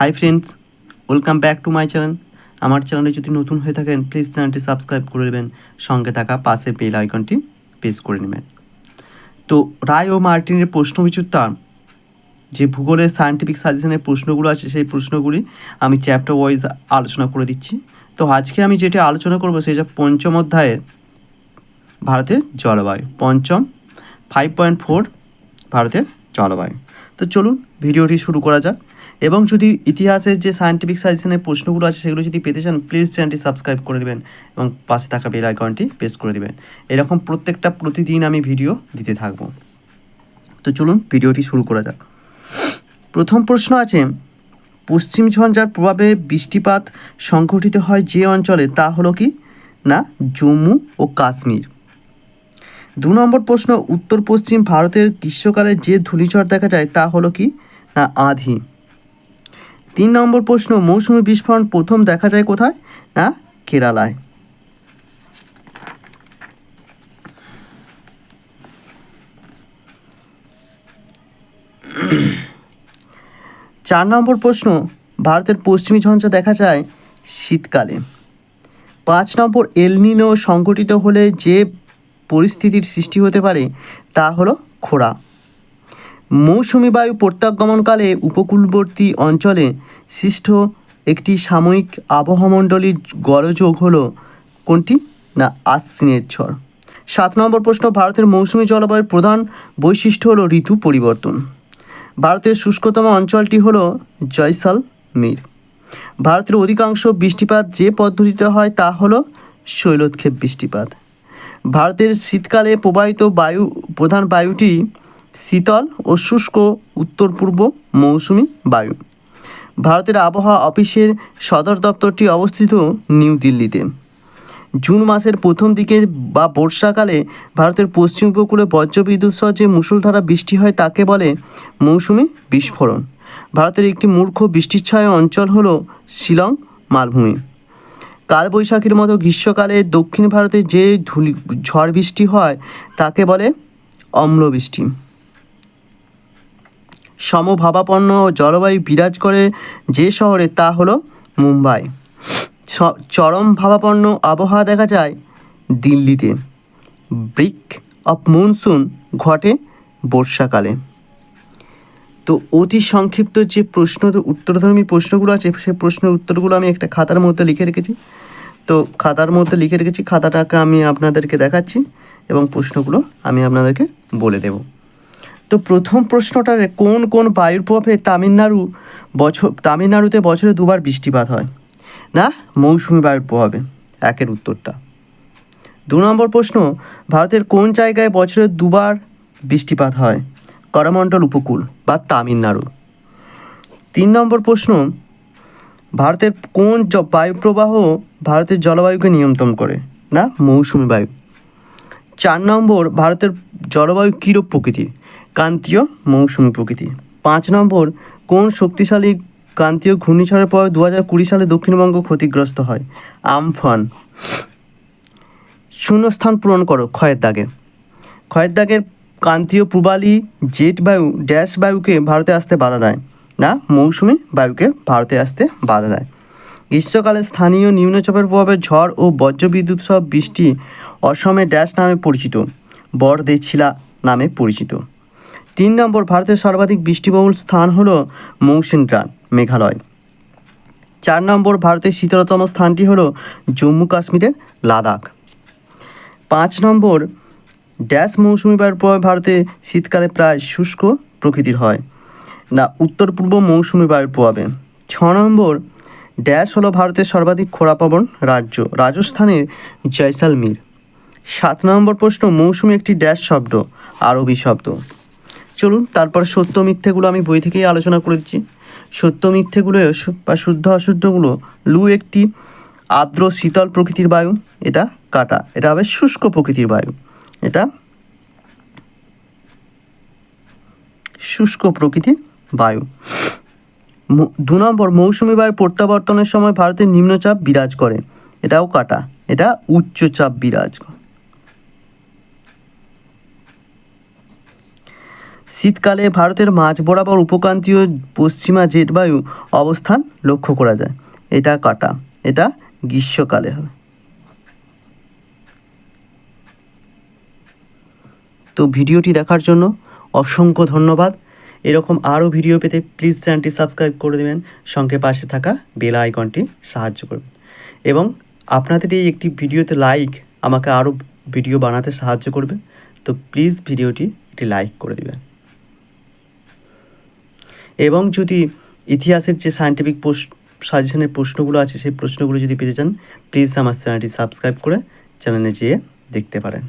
Hi friends welcome back to my channel আমার চ্যানেলে যদি নতুন হয়ে থাকেন প্লিজ চ্যানেলটি সাবস্ক্রাইব করে দেবেন সঙ্গে থাকা পাশে বেল আইকনটি প্রেস করে নেবেন। তো রায় ও মার্টিনের প্রশ্ন বিচুত্তার যে ভূগোলের সায়েন্টিফিক সাজেশনের প্রশ্নগুলো আছে, সেই প্রশ্নগুলি আমি চ্যাপ্টার ওয়াইজ আলোচনা করে দিচ্ছি। তো আজকে আমি যেটা আলোচনা করব, সেটা পঞ্চম অধ্যায়ের ভারতের জলবায়ু। পঞ্চম ফাইভ পয়েন্ট ফোর ভারতের জলবায়ু। তো চলুন, ভিডিওটি শুরু করা যাক। এবং যদি ইতিহাসের যে সায়েন্টিফিক সাজেশনের প্রশ্নগুলো আছে, সেগুলো যদি পেতে চান প্লিজ চ্যানেলটি সাবস্ক্রাইব করে দেবেন এবং পাশে থাকা বেল আইকনটি প্রেস করে দেবেন। এরকম প্রত্যেকটা প্রতিদিন আমি ভিডিও দিতে থাকব। তো চলুন ভিডিওটি শুরু করা যাক। প্রথম প্রশ্ন আছে, পশ্চিম ঝঞ্ঝার প্রভাবে বৃষ্টিপাত সংঘটিত হয় যে অঞ্চলে, তা হলো কি? না, জম্মু ও কাশ্মীর। দু নম্বর প্রশ্ন উত্তর পশ্চিম ভারতের গ্রীষ্মকালে যে ধূলিঝড় দেখা যায়, তা হলো কি? না, আধি। তিন নম্বর প্রশ্ন, মৌসুমী বিস্ফোরণ প্রথম দেখা যায় কোথায়? না, কেরালায়। চার নম্বর প্রশ্ন, ভারতের পশ্চিমী ঝঞ্ঝা দেখা যায় শীতকালে। পাঁচ নম্বর এলনিনো সংঘটিত হলে যে পরিস্থিতির সৃষ্টি হতে পারে তা হলো খোঁড়া। মৌসুমি বায়ু প্রত্যাগমনকালে উপকূলবর্তী অঞ্চলে সৃষ্ট একটি সাময়িক আবহমণ্ডলীর গলযোগ হলো কোনটি? না, আশ্বিনের ঝড়। সাত নম্বর প্রশ্ন, ভারতের মৌসুমি জলবায়ুর প্রধান বৈশিষ্ট্য হলো ঋতু পরিবর্তন। ভারতের শুষ্কতম অঞ্চলটি হলো জয়সালমীর। ভারতের অধিকাংশ বৃষ্টিপাত যে পদ্ধতিতে হয় তা হলো শৈলোৎক্ষেপ বৃষ্টিপাত। ভারতের শীতকালে প্রবাহিত বায়ু, প্রধান বায়ুটি শীতল ও শুষ্ক উত্তর পূর্ব মৌসুমি বায়ু। ভারতের আবহাওয়া অফিসের সদর দপ্তরটি অবস্থিত নিউ দিল্লিতে। জুন মাসের প্রথম দিকে বা বর্ষাকালে ভারতের পশ্চিম উপকূলে বজ্রবিদ্যুৎ সহ যে মুষলধারা বৃষ্টি হয় তাকে বলে মৌসুমি বিস্ফোরণ। ভারতের একটি মূর্খ বৃষ্টিচ্ছায় অঞ্চল হলো শিলং, মালভূমি। কালবৈশাখীর মতো গ্রীষ্মকালে দক্ষিণ ভারতে যে ধুলি ঝড় বৃষ্টি হয় তাকে বলে অম্লবৃষ্টি। সমভাবাপন্ন জলবায়ু বিরাজ করে যে শহরে তা হলো মুম্বাই। চরম ভাবাপন্ন আবহাওয়া দেখা যায় দিল্লিতে। ব্রিক অফ মনসুন ঘটে বর্ষাকালে। তো অতি সংক্ষিপ্ত যে প্রশ্ন, উত্তরধর্মী প্রশ্নগুলো আছে, সে প্রশ্নের উত্তরগুলো আমি একটা খাতার মধ্যে লিখে রেখেছি। তো খাতার মধ্যে লিখে রেখেছি, খাতাটাকে আমি আপনাদেরকে দেখাচ্ছি এবং প্রশ্নগুলো আমি আপনাদেরকে বলে দেব। তো প্রথম প্রশ্নটার কোন কোন বায়ুর প্রভাবে তামিলনাড়ু বছর, তামিলনাড়ুতে বছরে দুবার বৃষ্টিপাত হয়? না, মৌসুমি বায়ুর প্রভাবে একের উত্তরটা। দু নম্বর প্রশ্ন, ভারতের কোন জায়গায় বছরে দুবার বৃষ্টিপাত হয়? করমণ্ডল উপকূল বা তামিলনাড়ু। তিন নম্বর প্রশ্ন, ভারতের কোন বায়ুপ্রবাহ ভারতের জলবায়ুকে নিয়ন্ত্রণ করে? না, মৌসুমি বায়ু। চার নম্বর, ভারতের জলবায়ু কীরূপ প্রকৃতির? ক্রান্তীয় মৌসুমি প্রকৃতি। পাঁচ নম্বর, কোন শক্তিশালী ক্রান্তীয় ঘূর্ণিঝড়ের পর দু হাজার কুড়ি সালে দক্ষিণবঙ্গ ক্ষতিগ্রস্ত হয়? আমফান। শূন্যস্থান পূরণ করো, ক্ষয়ের দাগে। ক্ষয়ের দাগের ক্রান্তীয় পূবালি জেট বায়ু, ড্যাশ বায়ুকে ভারতে আসতে বাধা দেয় না, মৌসুমি বায়ুকে ভারতে আসতে বাধা দেয়। গ্রীষ্মকালে স্থানীয় নিম্নচাপের প্রভাবে ঝড় ও বজ্রবিদ্যুৎ সহ বৃষ্টি অসমে ড্যাশ নামে পরিচিত বরদেছিলা নামে পরিচিত। তিন নম্বর ভারতের সর্বাধিক বৃষ্টিবহুল স্থান হলো মৌসিনরাম মেঘালয়। চার নম্বর ভারতের শীতলতম স্থানটি হলো জম্মু কাশ্মীরের লাদাখ। পাঁচ নম্বর ড্যাশ মৌসুমি বায়ুর প্রভাবে ভারতে শীতকালে প্রায় শুষ্ক প্রকৃতির হয়। না, উত্তর পূর্ব মৌসুমি বায়ুর প্রভাবে। ছ নম্বর ড্যাশ হলো ভারতের সর্বাধিক খোঁড়াপাবন রাজ্য, রাজস্থানের জয়সালমীর। সাত নম্বর প্রশ্ন, মৌসুমি একটি ড্যাশ শব্দ, আরবি শব্দ। চলুন, তারপর সত্য মিথ্যেগুলো আমি বই থেকেই আলোচনা করে দিচ্ছি। সত্য মিথ্যেগুলো বা শুদ্ধ অশুদ্ধগুলো লু একটি আর্দ্র শীতল প্রকৃতির বায়ু, এটা কাটা। এটা হবে শুষ্ক প্রকৃতির বায়ু। এটা শুষ্ক প্রকৃতির বায়ু। দু নম্বর, মৌসুমি বায়ু প্রত্যাবর্তনের সময় ভারতের নিম্নচাপ বিরাজ করে। এটাও কাটা। এটা উচ্চচাপ বিরাজ করে। শীতকালে ভারতের মাঝ বরাবর উপক্রান্তীয় পশ্চিমা জেটবায়ু অবস্থান লক্ষ্য করা যায়। এটা কাটা, এটা গ্রীষ্মকালে হবে তো ভিডিওটি দেখার জন্য অসংখ্য ধন্যবাদ। এরকম আরও ভিডিও পেতে প্লিজ চ্যানেলটি সাবস্ক্রাইব করে দেবেন। সঙ্গে পাশে থাকা বেল আইকনটি সাহায্য করবেন। এবং আপনাদের এই একটি ভিডিওতে লাইক আমাকে আরও ভিডিও বানাতে সাহায্য করবে। তো প্লিজ ভিডিওটি একটি লাইক করে দেবেন। এবং যদি ইতিহাসের যে সায়েন্টিফিক পোস্ট সাজেশনের প্রশ্নগুলো আছে, সেই প্রশ্নগুলো যদি পেতে চান প্লিজ আমার চ্যানেলটি সাবস্ক্রাইব করে চ্যানেলে যেয়ে দেখতে পারেন।